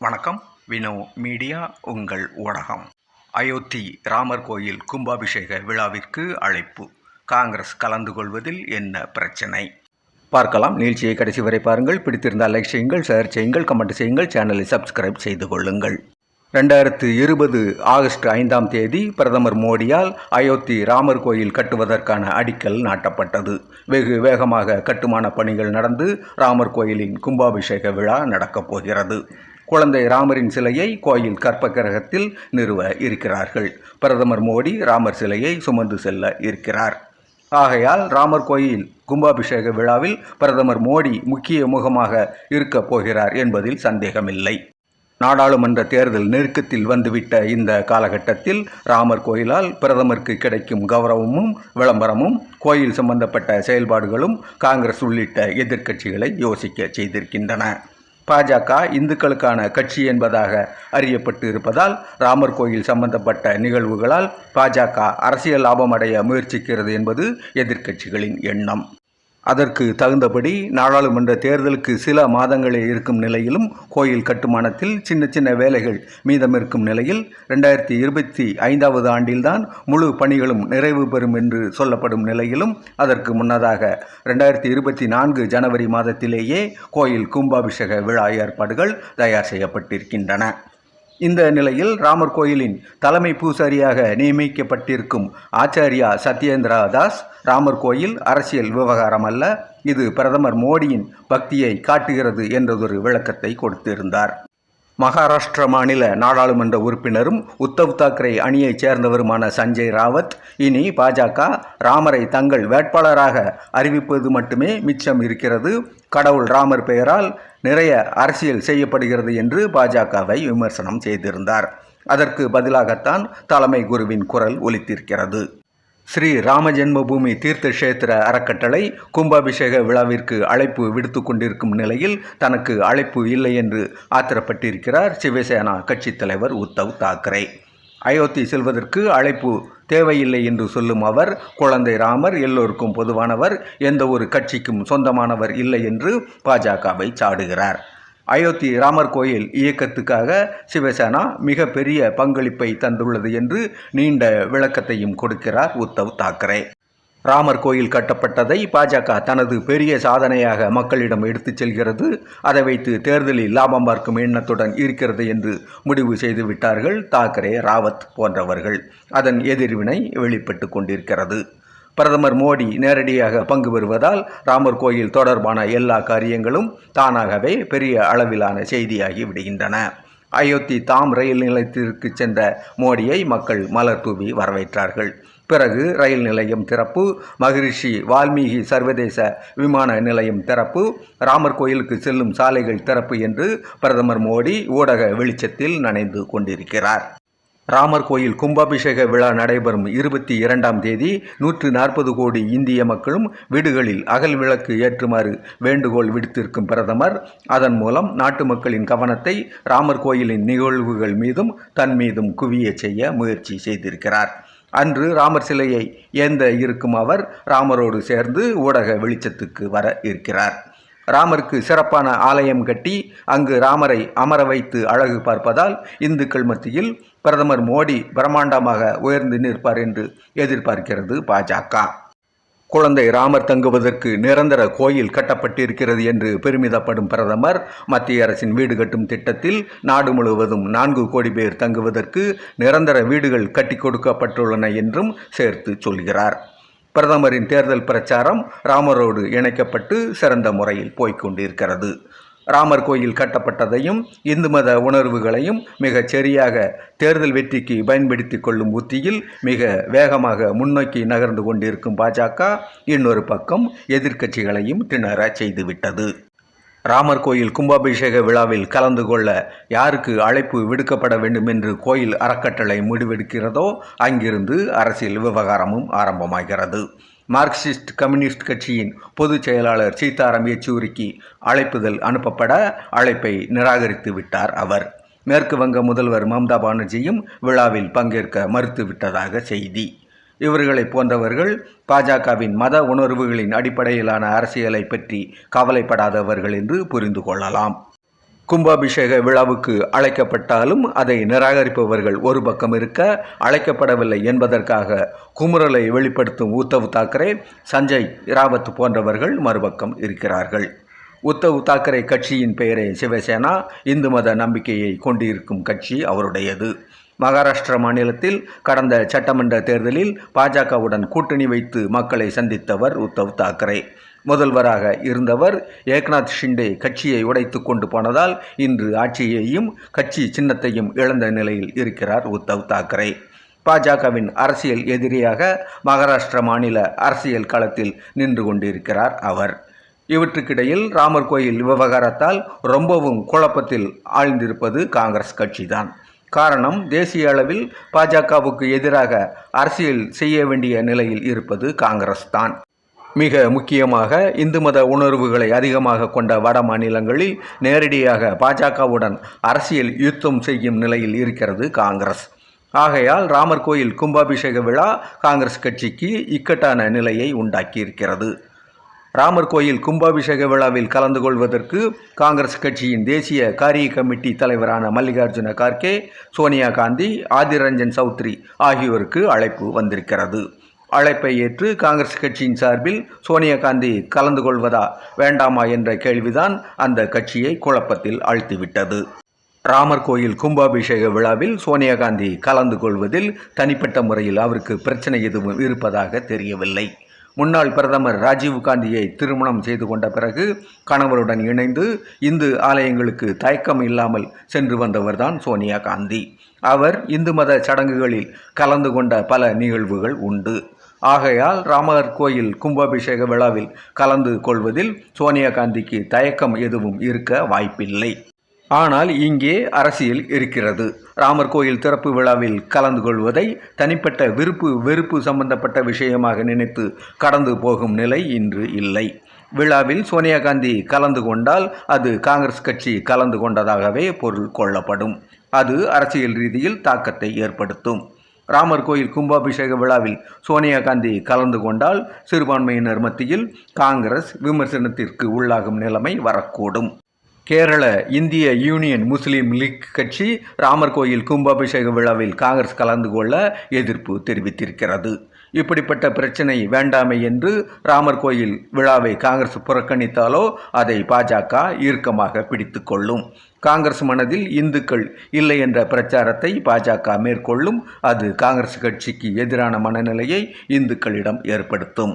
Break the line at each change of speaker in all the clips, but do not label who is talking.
வணக்கம். வினோ மீடியா உங்கள் ஊடகம். அயோத்தி ராமர் கோயில் கும்பாபிஷேக விழாவிற்கு அழைப்பு. காங்கிரஸ் கலந்து கொள்வதில் என்ன பிரச்சனை? பார்க்கலாம். நிகழ்ச்சியை கடைசி வரை பாருங்கள். பிடித்திருந்தால் லைக் செய்யுங்கள் ஷேர் செய்யுங்கள் கமெண்ட் செய்யுங்கள் சேனலை சப்ஸ்கிரைப் செய்து கொள்ளுங்கள். ரெண்டாயிரத்து இருபது ஆகஸ்ட் ஐந்தாம் தேதி பிரதமர் மோடியால் அயோத்தி ராமர் கோயில் கட்டுவதற்கான அடிக்கல் நாட்டப்பட்டது. வெகு வேகமாக கட்டுமான பணிகள் நடந்து ராமர் கோயிலின் கும்பாபிஷேக விழா நடக்கப் போகிறது. குழந்தை ராமரின் சிலையை கோயில் கற்பகிரகத்தில் நிறுவ இருக்கிறார்கள். பிரதமர் மோடி ராமர் சிலையை சுமந்து செல்ல இருக்கிறார். ஆகையால் ராமர் கோயில் கும்பாபிஷேக விழாவில் பிரதமர் மோடி முக்கிய முகமாக இருக்கப் போகிறார் என்பதில் சந்தேகமில்லை. நாடாளுமன்ற தேர்தல் நெருக்கத்தில் வந்துவிட்ட இந்த காலகட்டத்தில் ராமர் கோயிலால் பிரதமருக்கு கிடைக்கும் கௌரவமும் விளம்பரமும் கோயில் சம்பந்தப்பட்ட செயல்பாடுகளும் காங்கிரஸ் உள்ளிட்ட எதிர்க்கட்சிகளை யோசிக்க செய்திருக்கின்றன. பாஜக இந்துக்களுக்கான கட்சி என்பதாக அறியப்பட்டு இருப்பதால் ராமர் கோயில் சம்பந்தப்பட்ட நிகழ்வுகளால் பாஜக அரசியல் லாபம் அடைய முயற்சிக்கிறது என்பது எதிர்க்கட்சிகளின் எண்ணம். அதற்கு தகுந்தபடி நாடாளுமன்ற தேர்தலுக்கு சில மாதங்களே இருக்கும் நிலையிலும் கோயில் கட்டுமானத்தில் சின்ன சின்ன வேலைகள் மீதம் இருக்கும் நிலையில் ரெண்டாயிரத்தி இருபத்தி ஐந்தாவது ஆண்டில்தான் முழு பணிகளும் நிறைவு பெறும் என்று சொல்லப்படும் நிலையிலும் அதற்கு முன்னதாக ரெண்டாயிரத்தி இருபத்தி நான்கு ஜனவரி மாதத்திலேயே கோயில் கும்பாபிஷேக விழா ஏற்பாடுகள் தயார் செய்யப்பட்டிருக்கின்றன. இந்த நிலையில் ராமர் கோயிலின் தலைமை பூசாரியாக நியமிக்கப்பட்டிருக்கும் ஆச்சாரியா சத்யேந்திரா தாஸ் ராமர் கோயில் அரசியல் விவகாரம் அல்ல இது பிரதமர் மோடியின் பக்தியை காட்டுகிறது என்றதொரு விளக்கத்தை கொடுத்திருந்தார். மகாராஷ்டிர மாநில நாடாளுமன்ற உறுப்பினரும் உத்தவ் தாக்கரே அணியைச் சேர்ந்தவருமான சஞ்சய் ராவத் இனி பாஜக ராமரை தங்கள் வேட்பாளராக அறிவிப்பது மட்டுமே மிச்சம் இருக்கிறது. கடவுள் ராமர் பெயரால் நிறைய அரசியல் செய்யப்படுகிறது என்று பாஜகவை விமர்சனம் செய்திருந்தார். அதற்கு பதிலாகத்தான் தலைமை குருவின் குரல் ஒலித்திருக்கிறது. ஸ்ரீ ராமஜென்மபூமி தீர்த்த கஷேத்திர அறக்கட்டளை கும்பாபிஷேக விழாவிற்கு அழைப்பு விடுத்து கொண்டிருக்கும் நிலையில் தனக்கு அழைப்பு இல்லை என்று ஆத்திரப்பட்டிருக்கிறார் சிவசேனா கட்சித் தலைவர் உத்தவ் தாக்கரே. அயோத்தி செல்வதற்கு அழைப்பு தேவையில்லை என்று சொல்லும் அவர் குழந்தை ராமர் எல்லோருக்கும் பொதுவானவர் எந்த ஒரு கட்சிக்கும் சொந்தமானவர் இல்லை என்று பாஜகவை சாடுகிறார். அயோத்தி ராமர் கோயில் இயக்கத்துக்காக சிவசேனா மிக பெரிய பங்களிப்பை தந்துள்ளது என்று நீண்ட விளக்கத்தையும் கொடுக்கிறார் உத்தவ் தாக்கரே. ராமர் கோயில் கட்டப்பட்டதை பாஜக தனது பெரிய சாதனையாக மக்களிடம் எடுத்துச் செல்கிறது. அதை வைத்து தேர்தலில் லாபம் பார்க்கும் எண்ணத்துடன் இருக்கிறது என்று முடிவு செய்து விட்டார்கள் தாக்கரே ராவத் போன்றவர்கள். அதன் எதிர்வினை வெளிப்பட்டு கொண்டிருக்கிறது. பிரதமர் மோடி நேரடியாக பங்கு பெறுவதால் ராமர் கோயில் தொடர்பான எல்லா காரியங்களும் தானாகவே பெரிய அளவிலான செய்தியாகி விடுகின்றன. அயோத்தி தாம் ரயில் நிலையத்திற்கு சென்ற மோடியை மக்கள் மலர் தூவி வரவேற்றார்கள். பிறகு ரயில் நிலையம் திறப்பு மகரிஷி வால்மீகி சர்வதேச விமான நிலையம் திறப்பு ராமர் கோயிலுக்கு செல்லும் சாலைகள் திறப்பு என்று பிரதமர் மோடி ஊடக வெளிச்சத்தில் நனைந்து கொண்டிருக்கிறார். ராமர் கோயில் கும்பாபிஷேக விழா நடைபெறும் இருபத்தி இரண்டாம் தேதி நூற்று நாற்பது கோடி இந்திய மக்களும் வீடுகளில் அகல் விளக்கு ஏற்றுமாறு வேண்டுகோள் விடுத்திருக்கும் பிரதமர். அதன் மூலம் நாட்டு மக்களின் கவனத்தை ராமர் கோயிலின் நிகழ்வுகள் மீதும் தன் மீதும் குவிய செய்ய முயற்சி செய்திருக்கிறார். அன்று ராமர் சிலையை ஏந்த இருக்கும் அவர் ராமரோடு சேர்ந்து ஊடக வெளிச்சத்துக்கு வர இருக்கிறார். ராமருக்கு சிறப்பான ஆலயம் கட்டி அங்கு ராமரை அமர வைத்து அழகு பார்ப்பதால் இந்துக்கள் மத்தியில் பிரதமர் மோடி பிரம்மாண்டமாக உயர்ந்து நிற்பார் என்று எதிர்பார்க்கிறது பாஜக. குழந்தை ராமர் தங்குவதற்கு நிரந்தர கோயில் கட்டப்பட்டிருக்கிறது என்று பெருமிதப்படும் பிரதமர் மத்திய அரசின் வீடு கட்டும் திட்டத்தில் நாடு முழுவதும் நான்கு கோடி பேர் தங்குவதற்கு நிரந்தர வீடுகள் கட்டி கொடுக்கப்பட்டுள்ளன என்றும் சேர்த்து சொல்கிறார். பிரதமரின் தேர்தல் பிரச்சாரம் ராமரோடு இணைக்கப்பட்டு சிறந்த முறையில் போய்கொண்டிருக்கிறது ராமர் கோயில் கட்டப்பட்டதையும் இந்து மத உணர்வுகளையும் மிகச் சரியாக தேர்தல் வெற்றிக்கு பயன்படுத்தி கொள்ளும் உத்தியில் மிக வேகமாக முன்னோக்கி நகர்ந்து கொண்டிருக்கும் பாஜக இன்னொரு பக்கம் எதிர்க்கட்சிகளையும் திணற செய்துவிட்டது. ராமர் கோயில் கும்பாபிஷேக விழாவில் கலந்து கொள்ள யாருக்கு அழைப்பு விடுக்கப்பட வேண்டும் என்று கோயில் அறக்கட்டளை முடிவெடுக்கிறதோ அங்கிருந்து அரசியல் விவகாரமும் ஆரம்பமாகிறது. மார்க்சிஸ்ட் கம்யூனிஸ்ட் கட்சியின் பொதுச் செயலாளர் சீதாராம் யெச்சூரிக்கு அழைப்புதல் அனுப்பப்பட அழைப்பை நிராகரித்து விட்டார் அவர். மேற்கு வங்க முதல்வர் மம்தா பானர்ஜியும் விழாவில் பங்கேற்க மறுத்துவிட்டதாக செய்தி. இவர்களை போன்றவர்கள் பாஜகவின் மத உணர்வுகளின் அடிப்படையிலான அரசியலை பற்றி கவலைப்படாதவர்கள் என்று புரிந்து கொள்ளலாம். கும்பாபிஷேக விழாவுக்கு அழைக்கப்பட்டாலும் அதை நிராகரிப்பவர்கள் ஒரு பக்கம் இருக்க அழைக்கப்படவில்லை என்பதற்காக குமுறலை வெளிப்படுத்தும் உத்தவ் தாக்கரே சஞ்சய் ராவத் போன்றவர்கள் மறுபக்கம் இருக்கிறார்கள். உத்தவ் தாக்கரே கட்சியின் பெயரே சிவசேனா இந்து மத நம்பிக்கையை கொண்டிருக்கும் கட்சி அவருடையது. மகாராஷ்டிரா மாநிலத்தில் கடந்த சட்டமன்ற தேர்தலில் பாஜகவுடன் கூட்டணி வைத்து மக்களை சந்தித்தவர் உத்தவ் தாக்கரே. முதல்வராக இருந்தவர் ஏக்நாத் ஷிண்டே கட்சியை உடைத்து கொண்டு போனதால் இன்று ஆட்சியையும் கட்சி சின்னத்தையும் இழந்த நிலையில் இருக்கிறார் உத்தவ் தாக்கரே. பாஜகவின் அரசியல் எதிரியாக மகாராஷ்டிர மாநில அரசியல் களத்தில் நின்று கொண்டிருக்கிறார் அவர். இவற்றுக்கிடையில் ராமர் கோயில் விவகாரத்தால் ரொம்பவும் குழப்பத்தில் ஆழ்ந்திருப்பது காங்கிரஸ் கட்சிதான். காரணம் தேசிய அளவில் பாஜகவுக்கு எதிராக அரசியல் செய்ய வேண்டிய நிலையில் இருப்பது காங்கிரஸ் தான் மிக முக்கியமாக இந்து மத உணர்வுகளை அதிகமாக கொண்ட வட மாநிலங்களில் நேரடியாக பாஜகவுடன் அரசியல் யுத்தம் செய்யும் நிலையில் இருக்கிறது காங்கிரஸ். ஆகையால் ராமர் கோயில் கும்பாபிஷேக விழா காங்கிரஸ் கட்சிக்கு இக்கட்டான நிலையை உண்டாக்கியிருக்கிறது. ராமர் கோயில் கும்பாபிஷேக விழாவில் கலந்து கொள்வதற்கு காங்கிரஸ் கட்சியின் தேசிய காரிய கமிட்டி தலைவரான மல்லிகார்ஜுன கார்கே சோனியா காந்தி ஆதிரஞ்சன் சௌத்ரி ஆகியோருக்கு அழைப்பு வந்திருக்கிறது. அழைப்பை ஏற்று காங்கிரஸ் கட்சியின் சார்பில் சோனியா காந்தி கலந்து கொள்வதா வேண்டாமா என்ற கேள்விதான் அந்த கட்சியை குழப்பத்தில் ஆழ்த்திவிட்டது ராமர் கோயில் கும்பாபிஷேக விழாவில் சோனியா காந்தி கலந்து கொள்வதில் தனிப்பட்ட முறையில் அவருக்கு பிரச்சனை எதுவும் இருப்பதாக தெரியவில்லை. முன்னாள் பிரதமர் ராஜீவ் காந்தியை திருமணம் செய்து கொண்ட பிறகு கணவருடன் இணைந்து இந்து ஆலயங்களுக்கு தயக்கம் இல்லாமல் சென்று வந்தவர்தான் சோனியா காந்தி. அவர் இந்து மத சடங்குகளில் கலந்து கொண்ட பல நிகழ்வுகள் உண்டு. ஆகையால் ராமர் கோயில் கும்பாபிஷேக விழாவில் கலந்து கொள்வதில் சோனியா காந்திக்கு தயக்கம் எதுவும் இருக்க வாய்ப்பில்லை. ஆனால் இங்கே அரசியல் இருக்கிறது. ராமர் கோயில் திறப்பு விழாவில் கலந்து கொள்வதை தனிப்பட்ட விருப்பு வெறுப்பு சம்பந்தப்பட்ட விஷயமாக நினைத்து கடந்து போகும் நிலை இன்று இல்லை. விழாவில் சோனியா காந்தி கலந்து கொண்டால் அது காங்கிரஸ் கட்சி கலந்து கொண்டதாகவே பொருள் கொள்ளப்படும். அது அரசியல் ரீதியில் தாக்கத்தை ஏற்படுத்தும். ராமர் கோயில் கும்பாபிஷேக விழாவில் சோனியா காந்தி கலந்து கொண்டால் சிறுபான்மையினர் மத்தியில் காங்கிரஸ் விமர்சனத்திற்கு உள்ளாகும் நிலைமை வரக்கூடும். கேரள இந்திய யூனியன் முஸ்லீம் லீக் கட்சி ராமர் கோயில் கும்பாபிஷேக விழாவில் காங்கிரஸ் கலந்து கொள்ள எதிர்ப்பு தெரிவித்திருக்கிறது. இப்படிப்பட்ட பிரச்சனை வேண்டாமே என்று ராமர் கோயில் விழாவை காங்கிரஸ் புறக்கணித்தாலோ அதை பாஜக ஈர்க்கமாக பிடித்து கொள்ளும் காங்கிரஸ் மனதில் இந்துக்கள் இல்லை என்ற பிரச்சாரத்தை பாஜக மேற்கொள்ளும். அது காங்கிரஸ் கட்சிக்கு எதிரான மனநிலையை இந்துக்களிடம் ஏற்படுத்தும்.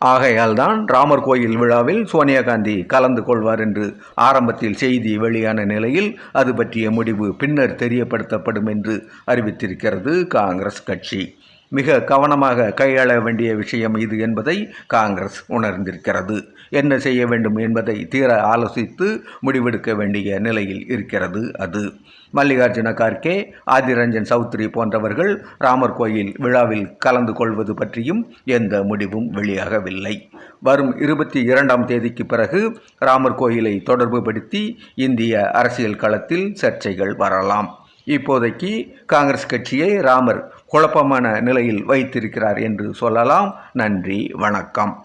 ஆகையால் தான் ராமர் கோயில் விழாவில் சோனியா காந்தி கலந்து கொள்வார் என்று ஆரம்பத்தில் செய்தி வெளியான நிலையில் அது பற்றிய முடிவு பின்னர் தெரியப்படுத்தப்படும் என்று அறிவித்திருக்கிறது காங்கிரஸ் கட்சி. மிக கவனமாக கையாள வேண்டிய விஷயம் இது என்பதை காங்கிரஸ் உணர்ந்திருக்கிறது. என்ன செய்ய வேண்டும் என்பதை தீர ஆலோசித்து முடிவெடுக்க வேண்டிய நிலையில் இருக்கிறது அது. மல்லிகார்ஜுன கார்கே ஆதிரஞ்சன் சௌத்ரி போன்றவர்கள் ராமர் கோயில் விழாவில் கலந்து கொள்வது பற்றியும் எந்த முடிவும் வெளியாகவில்லை. வரும் இருபத்தி இரண்டாம் தேதிக்கு பிறகு ராமர் கோயிலை தொடர்புபடுத்தி இந்திய அரசியல் களத்தில் சர்ச்சைகள் வரலாம். இப்போதைக்கு காங்கிரஸ் கட்சியை ராமர் குழப்பமான நிலையில் வைத்திருக்கிறார் என்று சொல்லலாம். நன்றி வணக்கம்.